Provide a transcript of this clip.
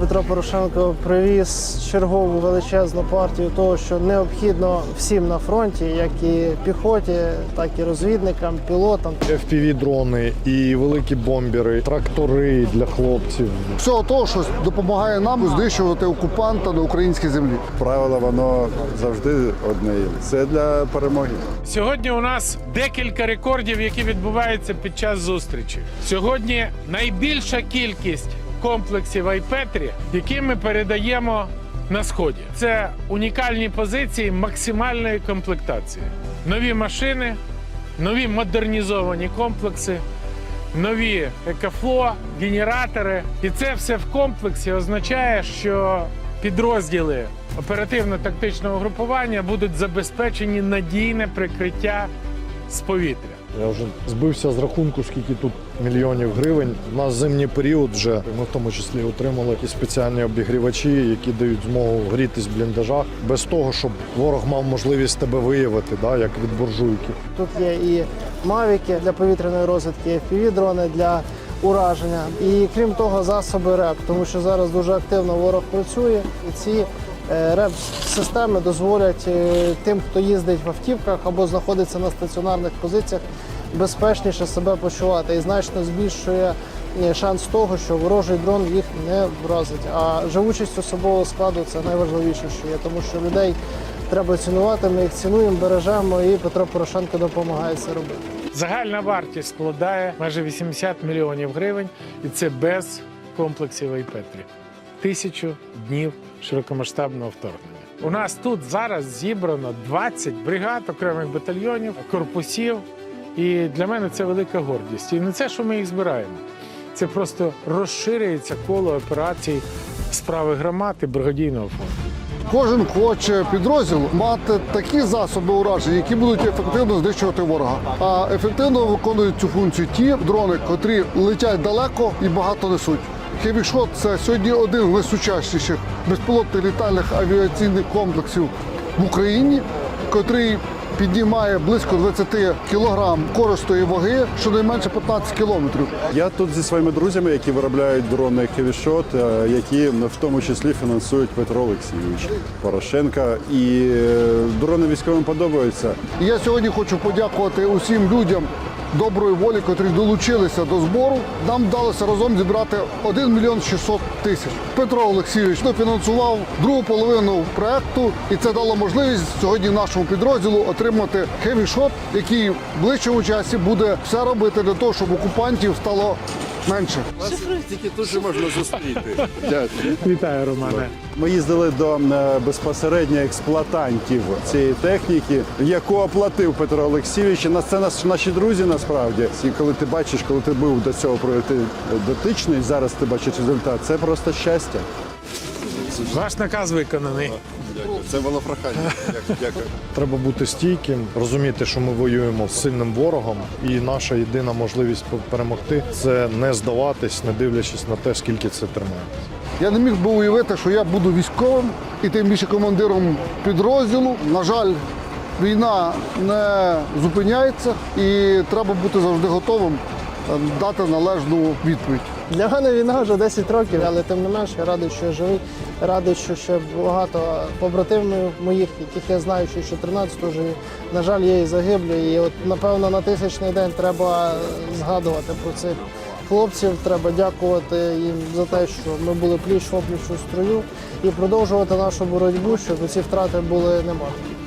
Петро Порошенко привіз чергову величезну партію того, що необхідно всім на фронті, як і піхоті, так і розвідникам, пілотам. FPV-дрони і великі бомбери, трактори для хлопців. всього того, що допомагає нам знищувати окупанта на українській землі. Правило, воно завжди одне. Це для перемоги. Сьогодні у нас декілька рекордів, які відбуваються під час зустрічі. Сьогодні найбільша кількість комплексів Айпетрі, які ми передаємо на сході. Це унікальні позиції максимальної комплектації. Нові машини, нові модернізовані комплекси, нові екофло, генератори. І це все в комплексі означає, що підрозділи оперативно-тактичного групування будуть забезпечені надійне прикриття з повітря. Я вже збився з рахунку, скільки тут мільйонів гривень. У нас зимній період вже ми в тому числі отримали якісь спеціальні обігрівачі, які дають змогу грітись в бліндажах, без того, щоб ворог мав можливість тебе виявити, да, як від буржуйки. Тут є і мавіки для повітряної розвідки, FPV-дрони для ураження. І крім того, засоби РЕП, тому що зараз дуже активно ворог працює, і ці е, РЕП-системи дозволять е, тим, хто їздить в автівках або знаходиться на стаціонарних позиціях, безпечніше себе почувати і значно збільшує е, шанс того, що ворожий дрон їх не вразить. А живучість особового складу це найважливіше, що є, тому що людей треба цінувати. Ми їх цінуємо, бережемо, і Петро Порошенко допомагає це робити. Загальна вартість складає майже 80 мільйонів гривень, і це без комплексів Айпетрі. Тисячу днів широкомасштабного вторгнення. У нас тут зараз зібрано 20 бригад, окремих батальйонів, корпусів. І для мене це велика гордість. І не це, що ми їх збираємо. Це просто розширюється коло операцій справи громад і бригадійного фонду. Кожен хоче підрозділ мати такі засоби ураження, які будуть ефективно знищувати ворога. А ефективно виконують цю функцію ті дрони, котрі летять далеко і багато несуть. Хевішот це сьогодні один з найсучасніших безпілотних літальних авіаційних комплексів в Україні, котрий піднімає близько 20 кілограм користої ваги, щонайменше 15 кілометрів. Я тут зі своїми друзями, які виробляють дрони Хевішот, е, які в тому числі фінансують Петро Олексійович Порошенка. І е, дрони військовим подобаються. Я сьогодні хочу подякувати усім людям доброї волі, котрі долучилися до збору. Нам вдалося разом зібрати 1 мільйон 600 тисяч. Петро Олексійович дофінансував другу половину проекту, і це дало можливість сьогодні нашому підрозділу отримати хеві-шот, який в ближчому часі буде все робити для того, щоб окупантів стало менше. Тільки тут же можна зустріти. Дякую. Вітаю, Романе. Ми їздили до е, безпосередньо експлуатантів цієї техніки, яку оплатив Петро Олексійович. На- Це наші друзі насправді. І коли ти бачиш, коли ти був до цього проєкту дотичний, зараз ти бачиш результат. Це просто щастя. Ваш наказ виконаний. Це було прохання. Дякую. Треба бути стійким, розуміти, що ми воюємо з сильним ворогом, і наша єдина можливість перемогти це не здаватись, не дивлячись на те, скільки це тримає. Я не міг би уявити, що я буду військовим і тим більше командиром підрозділу. На жаль, війна не зупиняється і треба бути завжди готовим е, дати належну відповідь. Для мене війна вже 10 років, але тим не менше я радий, що я живий, радий, що ще багато побратимів моїх, яких я знаю, що ще 13-го живі. На жаль, є і загиблі. І от напевно на тисячний день треба згадувати про цих хлопців. Треба дякувати їм за те, що ми були пліч опліч у строю і продовжувати нашу боротьбу, щоб ці втрати були немарні.